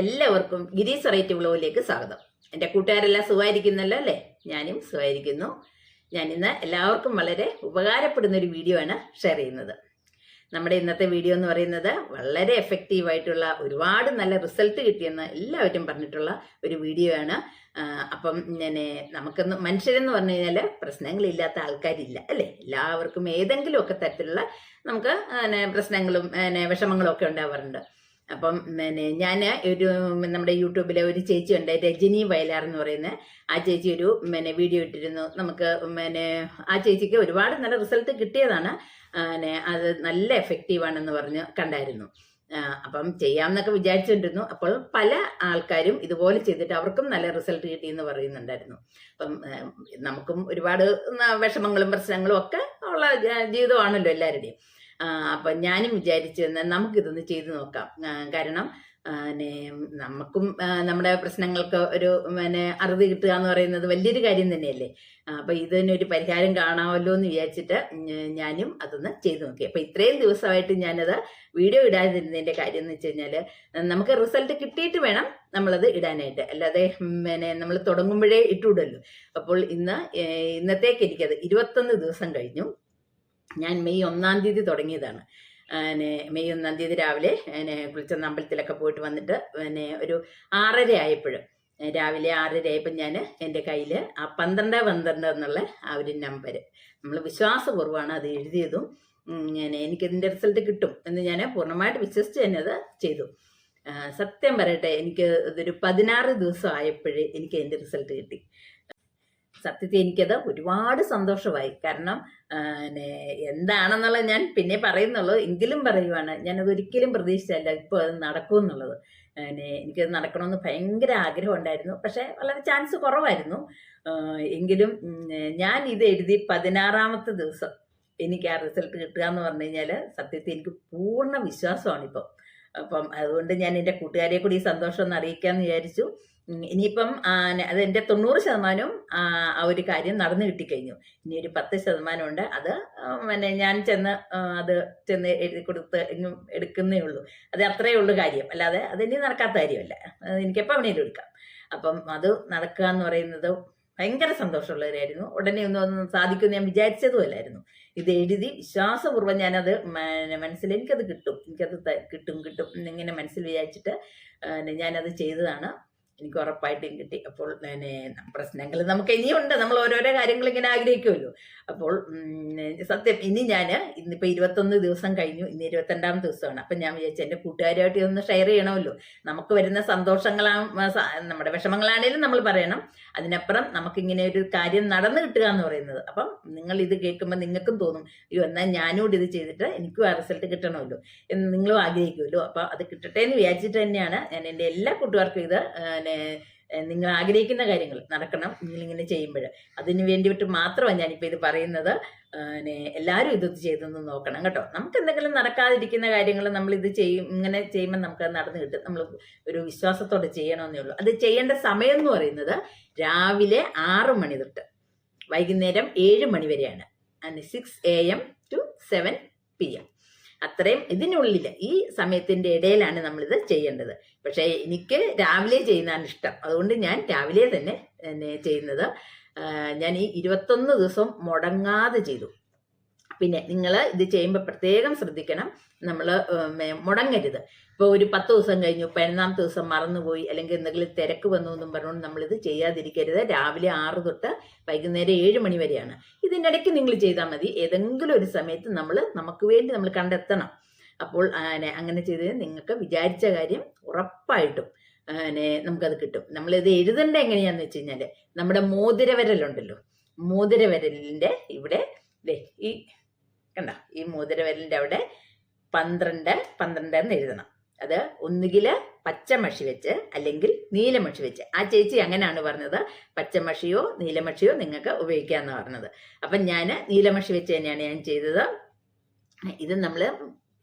എല്ലാവർക്കും ഗിരീസ് വെറൈറ്റി വ്ലോഗിലേക്ക് സ്വാഗതം. എന്റെ കൂട്ടുകാരെല്ലാം സുഖമായിരിക്കുന്നല്ലോ അല്ലേ? ഞാനും സുഖമായിരിക്കുന്നു. ഞാൻ എല്ലാവർക്കും വളരെ ഉപകാരപ്പെടുന്ന ഒരു വീഡിയോ ആണ് ഷെയർ ചെയ്യുന്നത്. നമ്മുടെ ഇന്നത്തെ വീഡിയോ എന്ന് പറയുന്നത് വളരെ എഫക്റ്റീവ് ആയിട്ടുള്ള ഒരുപാട് നല്ല റിസൾട്ട് കിട്ടിയെന്ന് എല്ലാവരും പറഞ്ഞിട്ടുള്ള ഒരു വീഡിയോ ആണ്. അപ്പം ഞാൻ നമുക്കൊന്ന് മനുഷ്യരെന്ന് പറഞ്ഞു കഴിഞ്ഞാൽ പ്രശ്നങ്ങളില്ലാത്ത ആൾക്കാരില്ല അല്ലേ? എല്ലാവർക്കും ഏതെങ്കിലുമൊക്കെ തരത്തിലുള്ള നമുക്ക് പ്രശ്നങ്ങളും വിഷമങ്ങളും ഒക്കെ ഉണ്ടാവാറുണ്ട്. അപ്പം പിന്നെ ഞാൻ ഒരു നമ്മുടെ യൂട്യൂബിലെ ഒരു ചേച്ചി ഉണ്ട് രജനി വയലാർ എന്ന് പറയുന്ന. ആ ചേച്ചി ഒരു പിന്നെ വീഡിയോ ഇട്ടിരുന്നു. നമുക്ക് പിന്നെ ആ ചേച്ചിക്ക് ഒരുപാട് നല്ല റിസൾട്ട് കിട്ടിയതാണ്. പിന്നെ അത് നല്ല എഫക്റ്റീവ് ആണെന്ന് പറഞ്ഞ് കണ്ടായിരുന്നു. അപ്പം ചെയ്യാമെന്നൊക്കെ വിചാരിച്ചുകൊണ്ടിരുന്നു അപ്പോൾ പല ആൾക്കാരും ഇതുപോലെ ചെയ്തിട്ട് അവർക്കും നല്ല റിസൾട്ട് കിട്ടി എന്ന് പറയുന്നുണ്ടായിരുന്നു. അപ്പം നമുക്കും ഒരുപാട് വിഷമങ്ങളും പ്രശ്നങ്ങളും ഒക്കെ ഉള്ള ജീവിതമാണല്ലോ എല്ലാവരുടെയും. അപ്പം ഞാനും വിചാരിച്ചു എന്നാൽ നമുക്കിതൊന്ന് ചെയ്തു നോക്കാം. കാരണം പിന്നെ നമുക്കും നമ്മുടെ പ്രശ്നങ്ങൾക്ക് ഒരു പിന്നെ അറുതി കിട്ടുക എന്ന് പറയുന്നത് വലിയൊരു കാര്യം തന്നെയല്ലേ? അപ്പൊ ഇതിനൊരു പരിഹാരം കാണാമല്ലോ എന്ന് വിചാരിച്ചിട്ട് ഞാനും അതൊന്ന് ചെയ്തു നോക്കി. അപ്പൊ ഇത്രയും ദിവസമായിട്ട് ഞാനത് വീഡിയോ ഇടാതിരുന്നതിന്റെ കാര്യം എന്ന് വെച്ച് കഴിഞ്ഞാൽ നമുക്ക് റിസൾട്ട് കിട്ടിയിട്ട് വേണം നമ്മളത് ഇടാനായിട്ട്. അല്ലാതെ പിന്നെ നമ്മൾ തുടങ്ങുമ്പോഴേ ഇട്ടുവിടല്ലോ അപ്പോൾ ഇന്ന് ഇന്നത്തേക്ക് എനിക്കത് ഇരുപത്തൊന്ന് ദിവസം കഴിഞ്ഞു. ഞാൻ മെയ് ഒന്നാം തീയതി തുടങ്ങിയതാണ്. പിന്നെ മെയ് ഒന്നാം തീയതി രാവിലെ പിന്നെ കുളിച്ചെന്ന അമ്പലത്തിലൊക്കെ പോയിട്ട് വന്നിട്ട് പിന്നെ ഒരു ആറര ആയപ്പോൾ രാവിലെ ആറര ആയപ്പോൾ ഞാൻ എന്റെ കയ്യിൽ ആ പന്ത്രണ്ട് പന്ത്രണ്ട് എന്നുള്ള ആ ഒരു നമ്പർ നമ്മൾ വിശ്വാസപൂർവമാണ് അത് എഴുതിയതും ഞാൻ എനിക്കിതിന്റെ റിസൾട്ട് കിട്ടും എന്ന് ഞാൻ പൂർണമായിട്ട് വിശ്വസിച്ച് തന്നെ അത് ചെയ്തു. സത്യം പറയട്ടെ എനിക്ക് ഇതൊരു പതിനാറ് ദിവസം ആയപ്പോഴേ എനിക്ക് അതിന്റെ റിസൾട്ട് കിട്ടി. സത്യത്തിൽ എനിക്കത് ഒരുപാട് സന്തോഷമായി. കാരണം പിന്നെ എന്താണെന്നുള്ള ഞാൻ പിന്നെ പറയുന്നുള്ളൂ. എങ്കിലും പറയുവാണ്. ഞാനത് ഒരിക്കലും പ്രതീക്ഷിച്ചല്ല ഇപ്പോൾ അത് നടക്കും എന്നുള്ളത് പിന്നെ എനിക്കത് നടക്കണമെന്ന് ഭയങ്കര ആഗ്രഹം ഉണ്ടായിരുന്നു പക്ഷേ വളരെ ചാൻസ് കുറവായിരുന്നു. എങ്കിലും ഞാൻ ഇത് എഴുതി പതിനാറാമത്തെ ദിവസം എനിക്ക് ആ റിസൾട്ട് കിട്ടുക എന്ന് പറഞ്ഞു കഴിഞ്ഞാൽ സത്യത്തിൽ എനിക്ക് പൂർണ വിശ്വാസമാണ് ഇപ്പം അപ്പം അതുകൊണ്ട് ഞാൻ എന്റെ കൂട്ടുകാരെ കൂടി ഈ സന്തോഷം ഒന്ന് അറിയിക്കാമെന്ന് വിചാരിച്ചു. ഇനിയിപ്പം അതിന്റെ തൊണ്ണൂറ് ശതമാനവും ആ ഒരു കാര്യം നടന്നു കിട്ടിക്കഴിഞ്ഞു. ഇനി ഒരു പത്ത് ശതമാനം ഉണ്ട് അത് പിന്നെ ഞാൻ ചെന്ന് അത് ചെന്ന് എഴുതി കൊടുത്ത് എടുക്കുന്നേ ഉള്ളൂ. അത് അത്രയേ ഉള്ളൂ കാര്യം. അല്ലാതെ അതിനി നടക്കാത്ത കാര്യമല്ല. എനിക്ക് എപ്പോൾ വേണേലും എടുക്കാം. അപ്പം അത് നടക്കുക എന്ന് പറയുന്നത് ഭയങ്കര സന്തോഷമുള്ളവരായിരുന്നു. ഉടനെ ഒന്നും ഒന്നും സാധിക്കുമെന്ന് ഞാൻ വിചാരിച്ചതുമല്ലായിരുന്നു. ഇത് എഴുതി വിശ്വാസപൂർവം ഞാനത് മനസ്സിൽ എനിക്കത് കിട്ടും. എനിക്കത് കിട്ടും കിട്ടും എന്നിങ്ങനെ മനസ്സിൽ വിചാരിച്ചിട്ട് ഞാനത് ചെയ്തതാണ്. എനിക്ക് ഉറപ്പായിട്ടും കിട്ടി. അപ്പോൾ പിന്നെ പ്രശ്നങ്ങൾ നമുക്ക് ഇനിയുണ്ട്. നമ്മൾ ഓരോരോ കാര്യങ്ങൾ ഇങ്ങനെ ആഗ്രഹിക്കുമല്ലോ. അപ്പോൾ സത്യം ഇനി ഞാൻ ഇന്നിപ്പോൾ ഇരുപത്തൊന്ന് ദിവസം കഴിഞ്ഞു. ഇന്ന് ഇരുപത്തിരണ്ടാം ദിവസമാണ്. അപ്പം ഞാൻ വിചാരിച്ചു എന്റെ കൂട്ടുകാരുമായിട്ട് ഇതൊന്ന് ഷെയർ ചെയ്യണമല്ലോ. നമുക്ക് വരുന്ന സന്തോഷങ്ങളാ നമ്മുടെ വിഷമങ്ങളാണേലും നമ്മൾ പറയണം. അതിനപ്പുറം നമുക്കിങ്ങനെ ഒരു കാര്യം നടന്നു കിട്ടുക എന്ന് പറയുന്നത്. അപ്പം നിങ്ങൾ ഇത് കേൾക്കുമ്പോൾ നിങ്ങൾക്കും തോന്നും അയ്യോ എന്നാൽ ഞാനും ഇത് ചെയ്തിട്ട് എനിക്കും ആ റിസൾട്ട് കിട്ടണമല്ലോ എന്ന് നിങ്ങളും ആഗ്രഹിക്കുമല്ലോ. അപ്പോൾ അത് കിട്ടട്ടെ എന്ന് വിചാരിച്ചിട്ട് തന്നെയാണ് ഞാൻ എന്റെ എല്ലാ കൂട്ടുകാർക്കും ഇത് ആ, നെ, നിങ്ങൾ ആഗ്രഹിക്കുന്ന കാര്യങ്ങൾ നടക്കണം നിങ്ങളിങ്ങനെ ചെയ്യുമ്പോൾ അതിന് വേണ്ടിയിട്ട് മാത്രമാണ് ഞാനിപ്പോൾ ഇത് പറയുന്നത്. പിന്നെ എല്ലാവരും ഇതൊന്ന് ചെയ്തൊന്ന് നോക്കണം കേട്ടോ. നമുക്ക് എന്തെങ്കിലും നടക്കാതിരിക്കുന്ന കാര്യങ്ങൾ നമ്മൾ ഇത് ചെയ്യും ഇങ്ങനെ ചെയ്യുമ്പോൾ നമുക്കത് നടന്നു കിട്ടും. നമ്മൾ ഒരു വിശ്വാസത്തോടെ ചെയ്യണമെന്നേ ഉള്ളൂ. അത് ചെയ്യേണ്ട സമയം എന്ന് പറയുന്നത് രാവിലെ ആറ് മണി തൊട്ട് വൈകുന്നേരം ഏഴ് മണി വരെയാണ്. And six A M to seven P M അത്രയും ഇതിനുള്ളിൽ ഈ സമയത്തിന്റെ ഇടയിലാണ് നമ്മളിത് ചെയ്യേണ്ടത്. പക്ഷേ എനിക്ക് രാവിലെ ചെയ്യുന്നതാണ് ഇഷ്ടം. അതുകൊണ്ട് ഞാൻ രാവിലെ തന്നെ ചെയ്യുന്നത്. ഞാൻ ഈ ഇരുപത്തൊന്ന് ദിവസം മുടങ്ങാതെ ചെയ്തു. പിന്നെ നിങ്ങൾ ഇത് ചെയ്യുമ്പോൾ പ്രത്യേകം ശ്രദ്ധിക്കണം. നമ്മൾ മുടങ്ങരുത്. ഇപ്പോൾ ഒരു പത്ത് ദിവസം കഴിഞ്ഞു പതിനൊന്നാമത്തെ ദിവസം മറന്നുപോയി അല്ലെങ്കിൽ എന്തെങ്കിലും തിരക്ക് വന്നു എന്നും പറഞ്ഞുകൊണ്ട് നമ്മളിത് ചെയ്യാതിരിക്കരുത്. രാവിലെ ആറ് തൊട്ട് വൈകുന്നേരം ഏഴ് മണി വരെയാണ്. ഇതിനിടയ്ക്ക് നിങ്ങൾ ചെയ്താൽ മതി. ഏതെങ്കിലും ഒരു സമയത്ത് നമ്മൾ നമുക്ക് വേണ്ടി നമ്മൾ കണ്ടെത്തണം. അപ്പോൾ അങ്ങനെ ചെയ്ത് നിങ്ങൾക്ക് വിചാരിച്ച കാര്യം ഉറപ്പായിട്ടും പിന്നെ നമുക്കത് കിട്ടും. നമ്മളിത് എഴുതേണ്ട എങ്ങനെയാന്ന് വെച്ച് കഴിഞ്ഞാൽ നമ്മുടെ മോതിരവരലുണ്ടല്ലോ. മോതിരവരലിന്റെ ഇവിടെ ഈ കണ്ട? ഈ മോതിരവേലിന്റെ അവിടെ പന്ത്രണ്ട് പന്ത്രണ്ട് എന്ന് എഴുതണം. അത് ഒന്നുകിൽ പച്ചമഷി വെച്ച് അല്ലെങ്കിൽ നീലമഷി വെച്ച്. ആ ചേച്ചി അങ്ങനെയാണ് പറഞ്ഞത്. പച്ചമഷിയോ നീലമഷിയോ നിങ്ങൾക്ക് ഉപയോഗിക്കാമെന്ന് പറഞ്ഞത്. അപ്പം ഞാൻ നീലമഷി വെച്ച് തന്നെയാണ് ഞാൻ ചെയ്തത്. ഇത് നമ്മൾ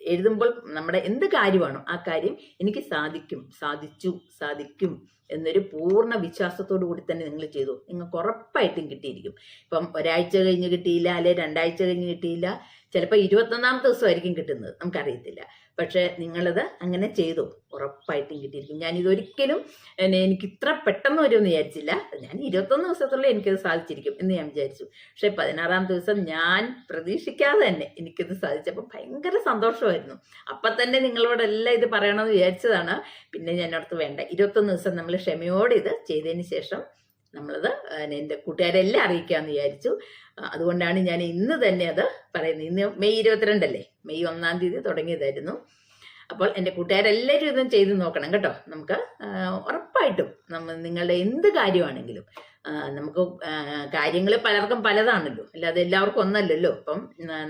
എഴുതുമ്പോൾ നമ്മുടെ എന്ത് കാര്യമാണോ ആ കാര്യം എനിക്ക് സാധിക്കും സാധിച്ചു സാധിക്കും എന്നൊരു പൂർണ വിശ്വാസത്തോടു കൂടി തന്നെ നിങ്ങൾ ചെയ്തു. നിങ്ങൾക്ക് ഉറപ്പായിട്ടും കിട്ടിയിരിക്കും. ഇപ്പം ഒരാഴ്ച കഴിഞ്ഞ് കിട്ടിയില്ല അല്ലെ രണ്ടാഴ്ച കഴിഞ്ഞ് കിട്ടിയില്ല ചിലപ്പോൾ ഇരുപത്തൊന്നാമത്തെ ദിവസമായിരിക്കും കിട്ടുന്നത്. നമുക്കറിയത്തില്ല. പക്ഷേ നിങ്ങളത് അങ്ങനെ ചെയ്തു. ഉറപ്പായിട്ടും കിട്ടിയിരിക്കും. ഞാൻ ഇതൊരിക്കലും എനിക്ക് ഇത്ര പെട്ടെന്ന് വരുമെന്ന് വിചാരിച്ചില്ല. ഞാൻ ഇരുപത്തൊന്ന് ദിവസത്തുള്ളിൽ എനിക്കത് സാധിച്ചിരിക്കും എന്ന് ഞാൻ വിചാരിച്ചു. പക്ഷേ പതിനാറാം ദിവസം ഞാൻ പ്രതീക്ഷിക്കാതെ തന്നെ എനിക്കത് സാധിച്ചപ്പോൾ ഭയങ്കര സന്തോഷമായിരുന്നു. അപ്പം തന്നെ നിങ്ങളോടെല്ലാം ഇത് പറയണമെന്ന് വിചാരിച്ചതാണ്. പിന്നെ ഞാൻ ഓർത്ത് വേണ്ട. ഇരുപത്തൊന്ന് ദിവസം നമ്മൾ ക്ഷമയോടെ ഇത് ചെയ്തതിന് ശേഷം നമ്മളത് എന്റെ കൂട്ടുകാരെല്ലാം അറിയിക്കാമെന്ന് വിചാരിച്ചു. അതുകൊണ്ടാണ് ഞാൻ ഇന്ന് തന്നെ അത് പറയുന്നത്. ഇന്ന് മെയ് ഇരുപത്തിരണ്ടല്ലേ? മെയ് ഒന്നാം തീയതി തുടങ്ങിയതായിരുന്നു. അപ്പോൾ എന്റെ കൂട്ടുകാരെല്ലാവരും ഇതും ചെയ്തു നോക്കണം കേട്ടോ. നമുക്ക് ഉറപ്പായിട്ടും നമ്മൾ നിങ്ങളുടെ എന്ത് കാര്യമാണെങ്കിലും നമുക്ക് കാര്യങ്ങൾ പലർക്കും പലതാണല്ലോ. അല്ലാതെ എല്ലാവർക്കും ഒന്നല്ലല്ലോ. അപ്പം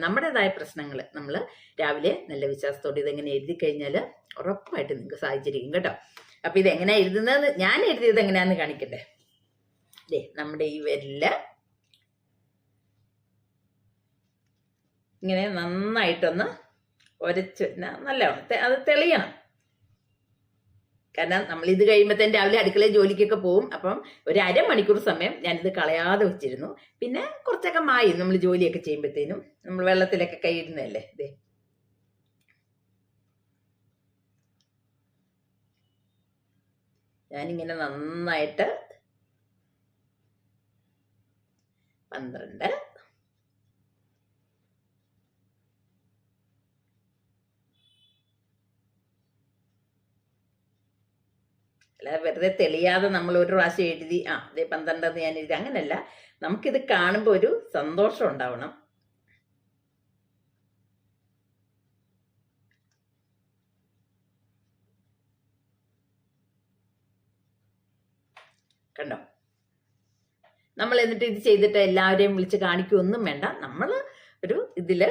നമ്മുടേതായ പ്രശ്നങ്ങൾ നമ്മൾ രാവിലെ നല്ല വിശ്വാസത്തോടെ ഇതെങ്ങനെ എഴുതി കഴിഞ്ഞാൽ ഉറപ്പായിട്ടും നിങ്ങൾക്ക് സാധിച്ചിരിക്കും കേട്ടോ. അപ്പം ഇതെങ്ങനെയാണ് എഴുതുന്നത് ഞാൻ എഴുതിയത് എങ്ങനെയാണെന്ന് കാണിക്കട്ടെ? ദേ നമ്മുടെ ഈ വിരൽ. ഇങ്ങനെ നന്നായിട്ടൊന്ന് ഒരച്ച് നല്ല അത് തെളിയണം. കാരണം നമ്മൾ ഇത് കഴിയുമ്പോഴത്തേന് രാവിലെ അടുക്കളയിൽ ജോലിക്കൊക്കെ പോകും അപ്പം ഒരു അരമണിക്കൂർ സമയം ഞാനിത് കളയാതെ വെച്ചിരുന്നു. പിന്നെ കുറച്ചൊക്കെ മായി നമ്മൾ ജോലിയൊക്കെ ചെയ്യുമ്പോഴത്തേനും. നമ്മൾ വെള്ളത്തിലൊക്കെ കൈയിടുന്നതല്ലേ ഇതേ ഞാനിങ്ങനെ നന്നായിട്ട് പന്ത്രണ്ട്. അല്ലാതെ വെറുതെ തെളിയാതെ നമ്മൾ ഒരു പ്രാവശ്യം എഴുതി ആ ഇതേ പന്ത്രണ്ടെന്ന് ഞാൻ എഴുതി. അങ്ങനെയല്ല നമുക്കിത് കാണുമ്പോൾ ഒരു സന്തോഷം ഉണ്ടാവണം കണ്ടോ നമ്മൾ എന്നിട്ട് ഇത് ചെയ്തിട്ട് എല്ലാവരെയും വിളിച്ച് കാണിക്കുകയൊന്നും വേണ്ട. നമ്മൾ ഒരു ഇതിൽ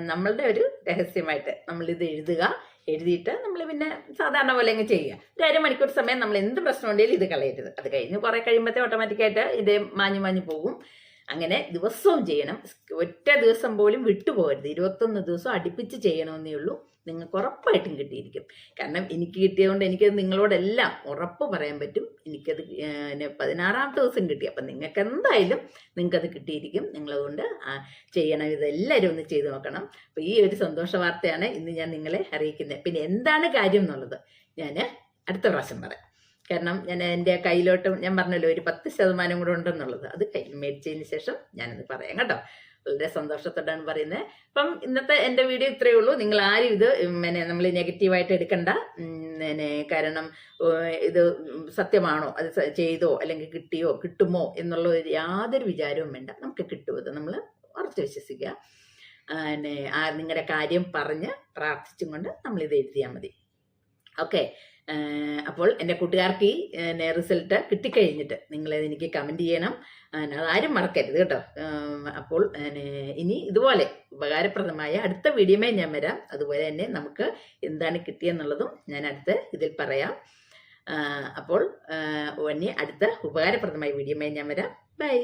നമ്മളുടെ ഒരു രഹസ്യമായിട്ട് നമ്മൾ ഇത് എഴുതുക. എഴുതിയിട്ട് നമ്മൾ പിന്നെ സാധാരണ പോലെ അങ്ങ് ചെയ്യുക. ഒരു അരമണിക്കൂർ സമയം നമ്മൾ എന്ത് പ്രശ്നം ഉണ്ടെങ്കിലും ഇത് കളയരുത്. അത് കഴിഞ്ഞ് കുറേ കഴിയുമ്പോഴത്തെ ഓട്ടോമാറ്റിക്കായിട്ട് ഇത് മാഞ്ഞു മാഞ്ഞു പോകും. അങ്ങനെ ദിവസവും ചെയ്യണം. ഒറ്റ ദിവസം പോലും വിട്ടുപോകരുത്. ഇരുപത്തൊന്ന് ദിവസം അടുപ്പിച്ച് ചെയ്യണമെന്നേ ഉള്ളൂ. നിങ്ങൾക്ക് ഉറപ്പായിട്ടും കിട്ടിയിരിക്കും. കാരണം എനിക്ക് കിട്ടിയതുകൊണ്ട് എനിക്കത് നിങ്ങളോടെല്ലാം ഉറപ്പ് പറയാൻ പറ്റും. എനിക്കത് പതിനാറാമത്തെ ദിവസം കിട്ടി. അപ്പം നിങ്ങൾക്ക് എന്തായാലും നിങ്ങൾക്കത് കിട്ടിയിരിക്കും. നിങ്ങളതുകൊണ്ട് ചെയ്യണം. ഇതെല്ലാവരും ഒന്ന് ചെയ്തു നോക്കണം. അപ്പോൾ ഈ ഒരു സന്തോഷ വാർത്തയാണ് ഇന്ന് ഞാൻ നിങ്ങളെ അറിയിക്കുന്നത്. പിന്നെ എന്താണ് കാര്യം എന്നുള്ളത് ഞാൻ അടുത്ത പ്രാവശ്യം പറയാം. കാരണം ഞാൻ എന്റെ കയ്യിലോട്ടും ഞാൻ പറഞ്ഞല്ലോ ഒരു പത്ത് ശതമാനം കൂടെ ഉണ്ടെന്നുള്ളത്. അത് കയ്യിൽ മേടിച്ചതിന് ശേഷം ഞാനത് പറയാം കേട്ടോ. വളരെ സന്തോഷത്തോടാണ് പറയുന്നത്. അപ്പം ഇന്നത്തെ എന്റെ വീഡിയോ ഇത്രയേ ഉള്ളൂ. നിങ്ങൾ ആരും ഇത് പിന്നെ നമ്മൾ നെഗറ്റീവായിട്ട് എടുക്കണ്ട. പിന്നെ കാരണം ഇത് സത്യമാണോ? അത് ചെയ്തോ? അല്ലെങ്കിൽ കിട്ടിയോ? കിട്ടുമോ? എന്നുള്ള ഒരു യാതൊരു വിചാരവും വേണ്ട. നമുക്ക് കിട്ടുമത് നമ്മൾ ഉറച്ചു വിശ്വസിക്കുക. പിന്നെ ആ നിങ്ങളുടെ കാര്യം പറഞ്ഞ് പ്രാർത്ഥിച്ചും കൊണ്ട് നമ്മളിത് എഴുതിയാൽ മതി. ഓക്കെ. അപ്പോൾ എന്റെ കൂട്ടുകാർക്ക് ഈ റിസൾട്ട് കിട്ടിക്കഴിഞ്ഞിട്ട് നിങ്ങളത് എനിക്ക് കമന്റ് ചെയ്യണം. അതാരും മറക്കരുത് കേട്ടോ. അപ്പോൾ ഇനി ഇതുപോലെ ഉപകാരപ്രദമായ അടുത്ത വീഡിയോമേ ഞാൻ വരാം. അതുപോലെ തന്നെ നമുക്ക് എന്താണ് കിട്ടിയെന്നുള്ളതും ഞാൻ അടുത്ത ഇതിൽ പറയാം. അപ്പോൾ ഇനി അടുത്ത ഉപകാരപ്രദമായ വീഡിയോമേ ഞാൻ വരാം. ബൈ